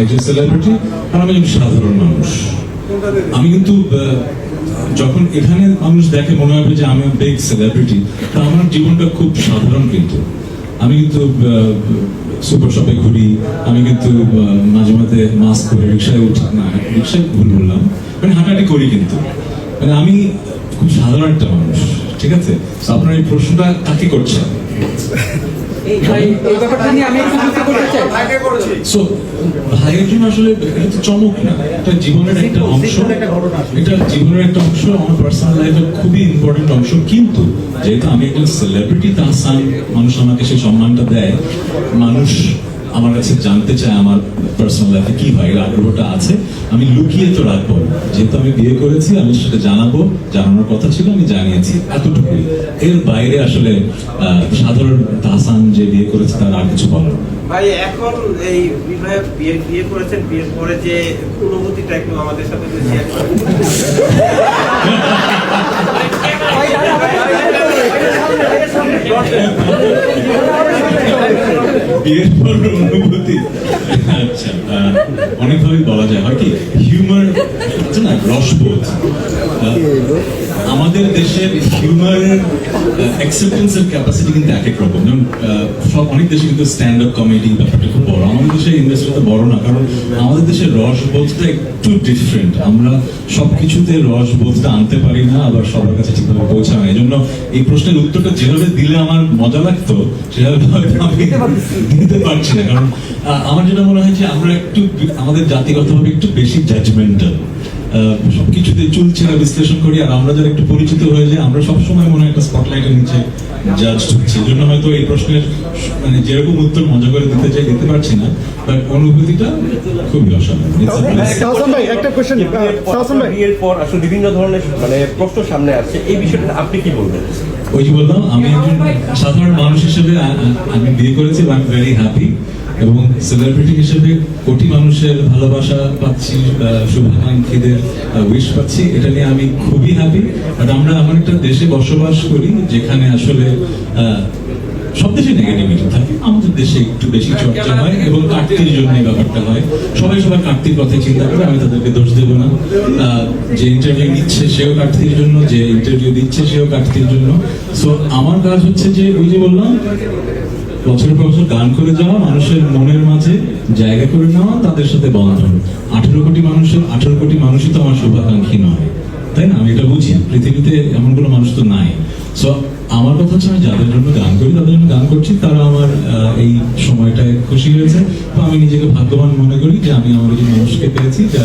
একজন সেলিব্রিটি আর আমি একজন সাধারণ মানুষ। আমি কিন্তু যখন এখানে মানুষ দেখে মনে হবে যে আমি বিগ সেলিব্রিটি তা আমার জীবনটা খুব সাধারণ কিন্তু। আমি কিন্তু সুপার শপে ঘুরি, আমি কিন্তু মাঝে মাঝে মাস্ক করে রিক্সায় উঠি। না, রিক্সায় ভুল বললাম। মানে হাঁটাহাঁটি করি কিন্তু। মানে আমি খুব সাধারণ একটা মানুষ, ঠিক আছে? আপনার এই প্রশ্নটা কাকে করছেন আসলে এটা চমক না। এটা জীবনের একটা অংশ। এটা জীবনের একটা অংশ আমার পার্সোনাল লাইফের খুবই ইম্পর্টেন্ট অংশ। কিন্তু যেহেতু আমি একজন সেলিব্রিটি তার মানুষ আমাকে সেই সম্মানটা দেয় মানুষ আমার কাছে জানতে চায় আমার পার্সোনাল লাইফে কি হয়, এর আগ্রহটা আছে, আমি লুকিয়ে তো রাখব যেহেতু আমি বিয়ে করেছি, আমি সেটা জানাব, জানানোর কথা ছিল, আমি জানিয়েছি এতটুকুই। এর বাইরে আসলে সাধারণ তাসান যে বিয়ে করেছে তার আর কিছু বলার ভাই, এখন এই বিয়ে করেছেন, বিয়ের পরে যে অনুভূতিটা একটু আমাদের সাথে শেয়ার বিয়ের পর অনুভূতি। আচ্ছা অনেকভাবেই বলা যায়। হয় কি? হিউমার আছে না, রসবোধ। আমাদের দেশের হিউমারের অ্যাকসেপ্টেন্সের ক্যাপাসিটি কিন্তু এক এক রকম। যেমন সব, অনেক দেশে কিন্তু স্ট্যান্ড আপ কমেডি ব্যাপারটা খুব বড়। আমাদের দেশের ইন্ডাস্ট্রিটা বড় না, কারণ আমাদের দেশের রসবোধটা একটু ডিফারেন্ট আমরা সব সবকিছুতে রসবোধটা আনতে পারি না, আবার সবার কাছে ঠিকভাবে পৌঁছায় না। এই জন্য এই প্রশ্নের উত্তরটা যেভাবে দিলে আমার মজা লাগতো, সেভাবে দিতে পারছি না। কারণ আমার যেটা মনে হয় যে আমরা একটু, আমাদের জাতিগতভাবে একটু বেশি জাজমেন্টাল সবকিছুতে চুল ছেড়ে বিশ্লেষণ করি আর আমরা যারা একটু পরিচিত হয়ে যাই আমরা সবসময় মনে হয় একটা স্পটলাইটের নিচে জাজ হচ্ছে। জন্য হয়তো এই প্রশ্নের মানে যেরকম উত্তর মজা করে দিতে চাই দিতে পারছি না বাট অনুভূতিটা খুবই অসাধারণ। একটা কোশ্চেন ভাই। বিয়ের পর আসলে বিভিন্ন ধরনের মানে প্রশ্ন সামনে আসছে। এই বিষয়টা আপনি কি বলবেন? ওই যে বললাম আমি একজন সাধারণ মানুষ হিসেবে আমি বিয়ে করেছি আই এম ভেরি হ্যাপি এবং সেলিব্রিটি হিসেবে কোটি মানুষের ভালোবাসা পাচ্ছি শুভাকাঙ্ক্ষীদের উইশ পাচ্ছি, এটা নিয়ে আমি খুবই হ্যাপি আর আমরা এমন একটা দেশে বসবাস করি যেখানে আসলে সব দেশে নেগেটিভিটি থাকে, আমাদের দেশে একটু বেশি চর্চা হয় এবং কাটতির জন্য ব্যাপারটা হয়। সবাই সবার কাটতির কথাই চিন্তা করে, আমি তাদেরকে দোষ দেবো না। যে ইন্টারভিউ নিচ্ছে সেও কাটতির জন্য, যে ইন্টারভিউ দিচ্ছে সেও কাটতির জন্য। সো আমার কাজ হচ্ছে যে, ওই যে বললাম বছর পর বছর গান করে যাওয়া, মানুষের মনের মাঝে জায়গা করে নেওয়া, তাদের সাথে বন্ধন। আঠেরো কোটি মানুষের, আঠেরো কোটি মানুষই তো আমার শুভাকাঙ্ক্ষী নয়। তাই না? আমি এটা বুঝি। পৃথিবীতে এমন কোনো মানুষ তো নাই। সো আমার কথা হচ্ছে আমি যাদের জন্য গান করি করছি তারা আমার এই সময়টায় খুশি হয়েছে। তো আমি নিজেকে ভাগ্যবান মনে করি যে আমি আমার এই মানুষকে পেয়েছি যা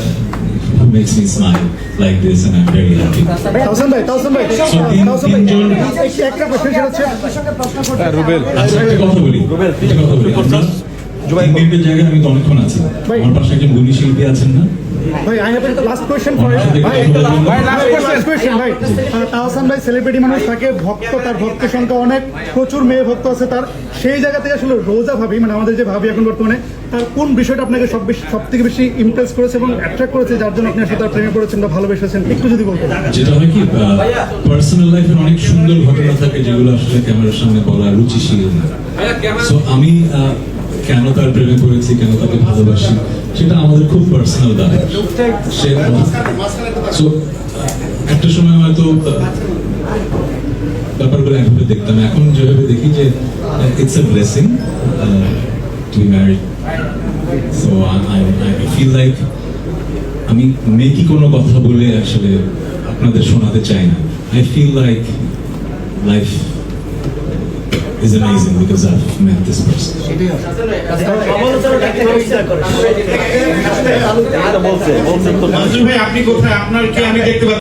makes me smile like this and I'm very happy. আচ্ছা একটা কথা বলি একটা কথা বলি আমরা তিন জায়গায় আমি তো অনেকক্ষণ আছি। ভাই। আমার পাশে একজন গুণী শিল্পী আছেন না? ভাই I have last question for আমার সাথে ভাই কথা বলবেন না? লাস্ট কোশ্চেন ভাই তাহসান ভাই। সেলিব্রিটি মানুষ তাকে ভক্ত তার ভক্তের সংখ্যা অনেক প্রচুর মেয়ে ভক্ত আছে তার। সেই জায়গা থেকে আসলে রোজা ভাবি মানে আমাদের যে ভাবি এখন বর্তমানে তার কোন বিষয়টা আপনাকে সব বেশি সব থেকে বেশি ইমপ্রেস করেছে এবং অ্যাট্রাক্ট করেছে যার জন্য আপনি আসলে তার প্রেমে পড়েছেন বা ভালোবেসেছেন? একটু যদি বলতেন। যেটা হয় কি পার্সোনাল লাইফের অনেক সুন্দর ঘটনা থাকে যেগুলো আসলে ক্যামেরার সামনে বলা রুচিশীল না। সো আমি কেন তার প্রেমে পড়েছি, কেন তাকে ভালোবাসি, সেটা আমাদের খুব পার্সোনাল সে একটা সময় হয়তো ব্যাপারগুলো একভাবে দেখতাম। এখন যেভাবে দেখি যে it's a blessing to be married so I feel like আমি মেকি কোনো কথা বলে আসলে আপনাদের শোনাতে চাই না। I feel like life this person বলছে বলছে তো মঞ্জুর ভাই আপনি কোথায় আপনার কি আমি দেখতে পাচ্ছি